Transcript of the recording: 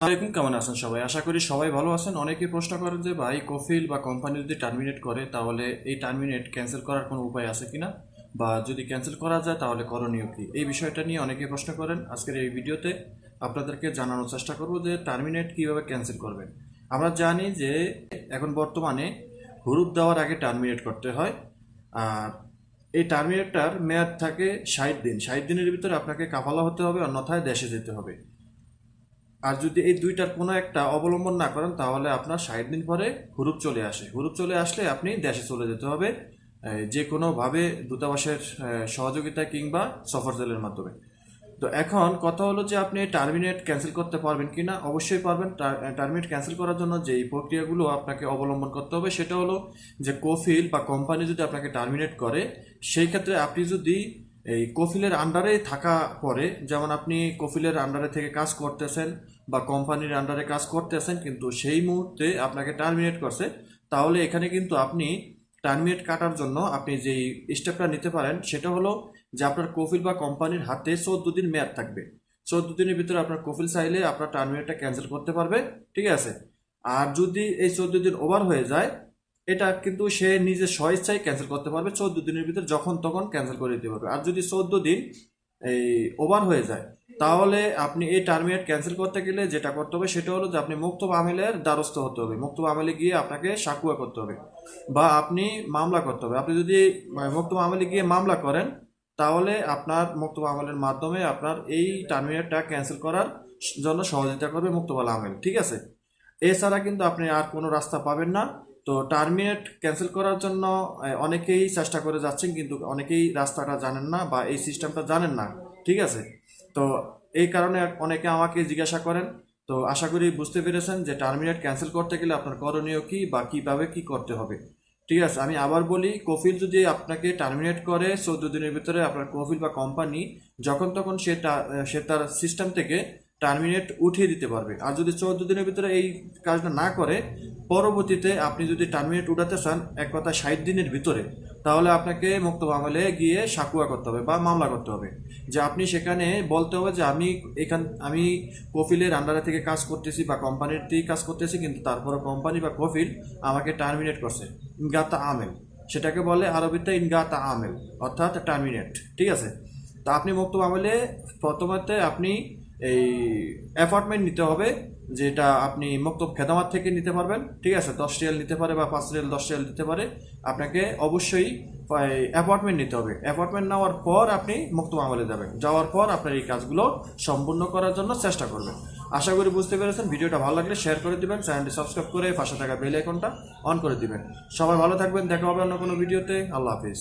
আসসালামাইকুম কেমন আছেন সবাই? আশা করি সবাই ভালো আছেন। অনেকেই প্রশ্ন করেন যে, ভাই, কফিল বা কোম্পানি যদি টার্মিনেট করে, তাহলে এই টার্মিনেট ক্যান্সেল করার কোনো উপায় আছে কিনা? বা যদি ক্যান্সেল করা যায়, তাহলে করণীয় কি? এই বিষয়টা নিয়ে অনেকেই প্রশ্ন করেন আজকের এই ভিডিওতে। আপনাদেরকে জানানোর চেষ্টা করব যে টার্মিনেট কীভাবে ক্যান্সেল করবেন? আমরা জানি যে, এখন বর্তমানে হুরুপ দেওয়ার আগে টার্মিনেট করতে হয়। আর এই টার্মিনেটটার মেয়াদ থাকে ষাট দিন। ষাট দিনের ভিতরে আপনাকে কাফালা হতে হবে, অন্যথায় দেশে যেতে হবে। আর যদি এই দুইটার কোনো একটা অবলম্বন না করেন, তাহলে আপনার ষাট দিন পরে হুরুপ চলে আসে। হুরুপ চলে আসলে আপনি দেশে চলে যেতে হবে যে কোনোভাবে দূতাবাসের সহযোগিতা কিংবা সফর জেলের মাধ্যমে। তো এখন কথা হলো যে আপনি টার্মিনেট ক্যান্সেল করতে পারবেন কি না অবশ্যই পারবেন। টার্মিনেট ক্যান্সেল করার জন্য যেই প্রক্রিয়াগুলো আপনাকে অবলম্বন করতে হবে, সেটা হলো যে কোফিল বা কোম্পানি যদি আপনাকে টার্মিনেট করে, সেই ক্ষেত্রে আপনি যদি এই কফিলের আন্ডারে থাকা পরে, যেমন আপনি কফিলের আন্ডারে থেকে কাজ করতেছেন বা কোম্পানির আন্ডারে কাজ করতেছেন, কিন্তু সেই মুহূর্তে আপনাকে টার্মিনেট করছে, তাহলে এখানে কিন্তু আপনি টার্মিনেট কাটার জন্য আপনি যেই স্টেপটা নিতে পারেন, সেটা হলো যে আপনার কফিল বা কোম্পানির হাতে চোদ্দ দিন মেয়াদ থাকবে। চোদ্দ দিনের ভিতরে আপনার কফিল চাইলে আপনার টার্মিনেটটা ক্যান্সেল করতে পারবে, ঠিক আছে? আর যদি এই চোদ্দ দিন ওভার হয়ে যায় এটা কিন্তু সে নিজের স্বইচ্ছায় ক্যান্সেল করতে পারবে চোদ্দ দিনের ভিতরে যখন তখন ক্যান্সেল করে দিতে পারবে। আর যদি চোদ্দ দিন এই ওভার হয়ে যায়, তাহলে আপনি এই টার্মিনেট ক্যান্সেল করতে গেলে যেটা করতে হবে সেটা হলো যে আপনি মুক্ত আমেলের দ্বারস্থ হতে হবে। মুক্ত আমলে গিয়ে আপনাকে সাকুয়া করতে হবে বা আপনি মামলা করতে হবে। আপনি যদি মুক্ত আমলে গিয়ে মামলা করেন, তাহলে আপনার মুক্ত আমলের মাধ্যমে আপনার এই টার্মিনেটটা ক্যান্সেল করার জন্য সহযোগিতা করবে মুক্তবালা আমেল ঠিক আছে? এছাড়া কিন্তু আপনি আর কোনো রাস্তা পাবেন না। তো টার্মিনেট ক্যান্সেল করার জন্য অনেকেই চেষ্টা করে যাচ্ছেন, কিন্তু অনেকেই রাস্তাটা জানেন না বা এই সিস্টেমটা জানেন না, ঠিক আছে? তো এই কারণে অনেকে আমাকে জিজ্ঞাসা করেন, তো আশা করি বুঝতে পেরেছেন যে টার্মিনেট ক্যান্সেল করতে গেলে আপনার করণীয় কি বা কীভাবে কি করতে হবে, ঠিক আছে? আমি আবার বলি, কফিল যদি আপনাকে টার্মিনেট করে চোদ্দ দিনের ভিতরে আপনার কফিল বা কোম্পানি যখন তখন সে সে তার সিস্টেম থেকে টার্মিনেট উঠিয়ে দিতে পারবে। আর যদি চোদ্দ দিনের ভিতরে এই কাজটা না করে পরবর্তীতে আপনি যদি টার্মিনেট উঠাতে চান, এক কথা ষাট দিনের ভিতরে, তাহলে আপনাকে মুক্ত আমলে গিয়ে সাকুয়া করতে হবে বা মামলা করতে হবে। যে আপনি সেখানে বলতে হবে যে আমি এখান, আমি কফিলের আন্ডারে থেকে কাজ করতেছি বা কোম্পানির থেকে কাজ করতেছি, কিন্তু তারপরে কোম্পানি বা কফিল আমাকে টার্মিনেট করছে। ইনগাতা আমেল। সেটাকে বলে আরবিতে ইনগাতা আমেল, অর্থাৎ টার্মিনেট ঠিক আছে? তা আপনি মুক্ত আমলে প্রথমতে আপনি এই অ্যাপার্টমেন্ট নিতে হবে, যেটা আপনি মুক্ত খেদামাত থেকে নিতে পারবেন। ঠিক আছে? দশ রিয়াল নিতে পারে বা পাঁচ রিয়াল, দশ রিয়াল দিতে পারে। আপনাকে অবশ্যই অ্যাপার্টমেন্ট নিতে হবে। অ্যাপার্টমেন্ট নেওয়ার পর আপনি মুক্ত আমলে যাবেন। যাওয়ার পর আপনার এই কাজগুলো সম্পূর্ণ করার জন্য চেষ্টা করবেন। আশা করি বুঝতে পেরেছেন। ভিডিওটা ভালো লাগলে শেয়ার করে দিবেন চ্যানেলটি সাবস্ক্রাইব করে পাশে থাকা বেল আইকনটা অন করে দিবেন। সবাই ভালো থাকবেন। দেখা হবে অন্য কোনো ভিডিওতে আল্লাহ হাফিজ।